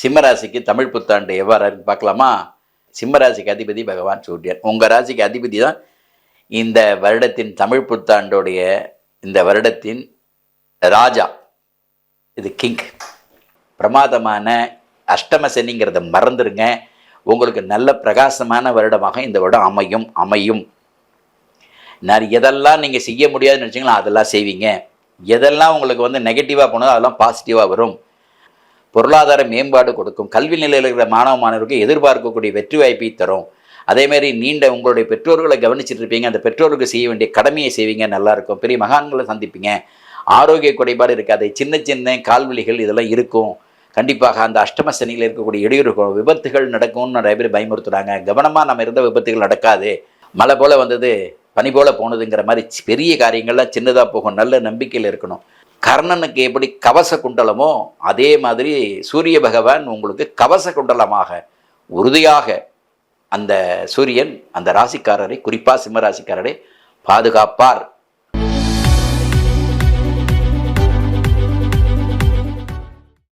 சிம்மராசிக்கு தமிழ் புத்தாண்டு எவ்வாறு பார்க்கலாமா? சிம்மராசிக்கு அதிபதி பகவான் சூரியன். உங்கள் ராசிக்கு அதிபதி தான் இந்த வருடத்தின் தமிழ் புத்தாண்டோடைய இந்த வருடத்தின் ராஜா. இது கிங். பிரமாதமான அஷ்டம சனிங்கிறத மறந்துடுங்க உங்களுக்கு நல்ல பிரகாசமான வருடமாக இந்த வருடம் அமையும் அமையும். நான் எதெல்லாம் நீங்கள் செய்ய முடியாதுன்னு நினச்சிங்களா அதெல்லாம் செய்வீங்க. எதெல்லாம் உங்களுக்கு வந்து நெகட்டிவாக போனதோ அதெல்லாம் பாசிட்டிவாக வரும். பொருளாதார மேம்பாடு கொடுக்கும். கல்வி நிலையில் இருக்கிற மாணவ மாணவருக்கு எதிர்பார்க்கக்கூடிய வெற்றி வாய்ப்பை தரும். அதேமாதிரி நீண்ட உங்களுடைய பெற்றோர்களை கவனிச்சிட்டு இருப்பீங்க. அந்த பெற்றோருக்கு செய்ய வேண்டிய கடமையை செய்வீங்க. நல்லாயிருக்கும் பெரிய மகான்களை சந்திப்பீங்க. ஆரோக்கிய குறைபாடு இருக்காது. சின்ன சின்ன கால்வலிகள் இதெல்லாம் இருக்கும். கண்டிப்பாக அந்த அஷ்டம சனியில் இருக்கக்கூடிய இடையூறுகள் விபத்துகள் நடக்கும்னு நிறைய பேர் பயமுறுத்துறாங்க. கவனமாக நம்ம இருந்த விபத்துகள் நடக்காது. மழை போல் வந்தது பனி போல் போனதுங்கிற மாதிரி பெரிய காரியங்கள்லாம் சின்னதாக போகும். நல்ல நம்பிக்கையில் இருக்கணும். கர்ணனுக்கு எப்படி கவச குண்டலமோ அதே மாதிரி சூரிய பகவான் உங்களுக்கு கவச குண்டலமாக உறுதியாக அந்த சூரியன் அந்த ராசிக்காரரை குறிப்பாக சிம்ம ராசிக்காரரை பாதுகாப்பார்.